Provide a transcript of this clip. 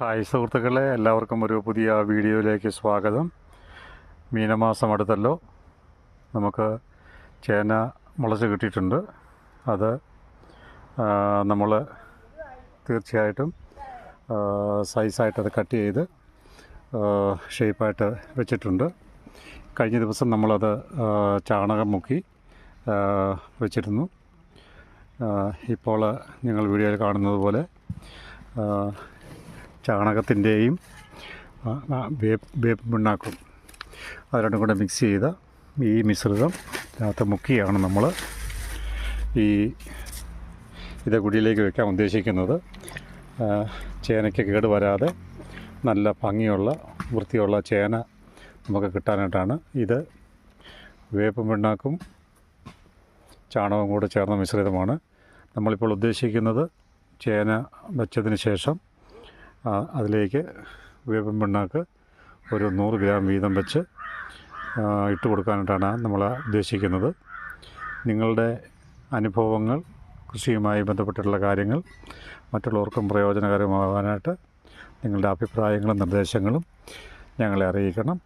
Hi സുഹൃത്തുക്കളെ എല്ലാവർക്കും ഒരു പുതിയ വീഡിയോയിലേക്ക് സ്വാഗതം. മീനമാസം അടുത്തല്ലോ. നമുക്ക് ചേന മുളച്ച് കിട്ടിയിട്ടുണ്ട്. അത് നമ്മൾ തീർച്ചയായിട്ടും സൈസായിട്ട് അത് കട്ട് ചെയ്ത് ഷേപ്പായിട്ട് വെച്ചിട്ടുണ്ട്. കഴിഞ്ഞ ദിവസം നമ്മളത് ചാണകം മുക്കി വെച്ചിരുന്നു. ഇപ്പോൾ നിങ്ങൾ വീഡിയോയിൽ കാണുന്നത് പോലെ ചാണകത്തിന്റെയും വേപ്പ് വേപ്പ് പിണ്ണാക്കും. അത് രണ്ടും കൂടെ മിക്സ് ചെയ്ത ഈ മിശ്രിതം അതിനകത്ത് മുക്കിയാണ് നമ്മൾ ഈ ഇത് കുടിയിലേക്ക് വെക്കാൻ ഉദ്ദേശിക്കുന്നത്. ചേനയ്ക്ക് കേട് വരാതെ നല്ല ഭംഗിയുള്ള വൃത്തിയുള്ള ചേന നമുക്ക് കിട്ടാനായിട്ടാണ് ഇത്. വേപ്പ് പിണ്ണാക്കും ചാണകവും കൂടെ ചേർന്ന മിശ്രിതമാണ്. നമ്മളിപ്പോൾ ഉദ്ദേശിക്കുന്നത് ചേന വെച്ചതിന് ശേഷം അതിലേക്ക് വേപ്പം പിണ്ണാക്ക് ഒരു നൂറ് ഗ്രാം വീതം വെച്ച് ഇട്ട് കൊടുക്കാനായിട്ടാണ് നമ്മൾ ഉദ്ദേശിക്കുന്നത്. നിങ്ങളുടെ അനുഭവങ്ങൾ കൃഷിയുമായി ബന്ധപ്പെട്ടിട്ടുള്ള കാര്യങ്ങൾ മറ്റുള്ളവർക്കും പ്രയോജനകരമാകാനായിട്ട് നിങ്ങളുടെ അഭിപ്രായങ്ങളും നിർദ്ദേശങ്ങളും ഞങ്ങളെ അറിയിക്കണം.